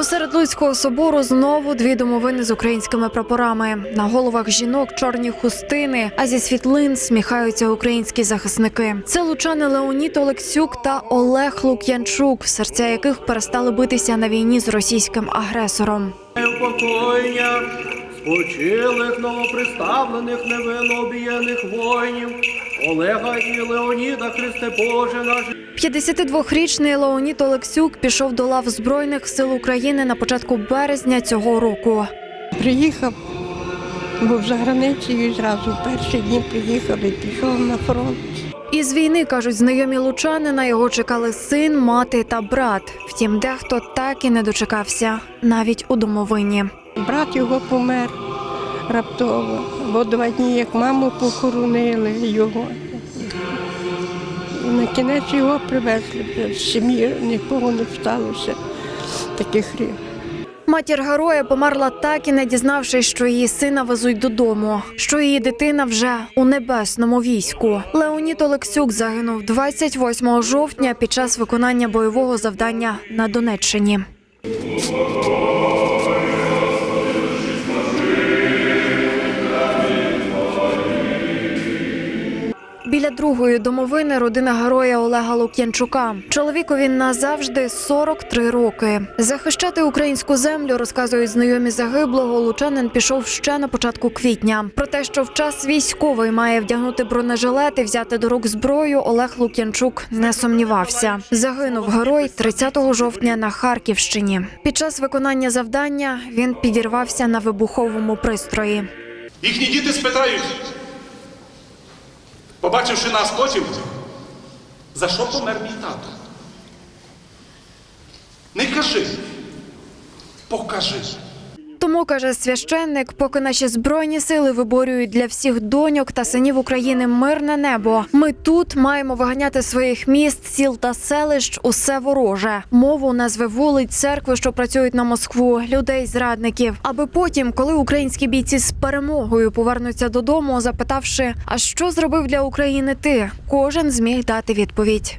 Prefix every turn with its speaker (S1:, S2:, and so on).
S1: Посеред Луцького собору знову дві домовини з українськими прапорами. На головах жінок чорні хустини, а зі світлин сміхаються українські захисники. Це лучани Леонід Олексюк та Олег Лук'янчук, серця яких перестали битися на війні з російським агресором.
S2: упокоєння спочилих новоприставлених невинно обієних воїнів Олега і Леоніда Христе Боже наш.
S1: 52-річний Леонід Олексюк пішов до лав Збройних сил України на початку березня цього року.
S3: Приїхав, був за границею і зразу в перші дні приїхав і пішов на фронт.
S1: Із війни кажуть знайомі лучани, на його чекали син, мати та брат. Втім, дехто так і не дочекався, навіть у домовині.
S3: Брат його помер раптово, бо два дні, як маму похоронили його. На кінець його привезли. З сім'ї нікого не сталося таких рів.
S1: Матір героя померла так і не дізнавшись, що її сина везуть додому, що її дитина вже у небесному війську. Леонід Олексюк загинув 28 жовтня під час виконання бойового завдання на Донеччині. Біля другої домовини родина героя Олега Лук'янчука. Чоловікові назавжди 43 роки. Захищати українську землю, розказують знайомі загиблого. Лучанин пішов ще на початку квітня. Про те, що в час військовий має вдягнути бронежилет і взяти до рук зброю, Олег Лук'янчук не сумнівався. Загинув герой 30 жовтня на Харківщині. Під час виконання завдання він підірвався на вибуховому пристрої.
S4: Їхні діти спитають, побачивши нас потім, за що помер мій тато? Не кажи, покажи.
S1: Каже священник, поки наші збройні сили виборюють для всіх доньок та синів України мирне небо. Ми тут маємо виганяти своїх міст, сіл та селищ усе вороже, мову, назви вулиць, церкви, що працюють на Москву, людей зрадників. Аби потім, коли українські бійці з перемогою повернуться додому, запитавши, а що зробив для України ти, кожен зміг дати відповідь.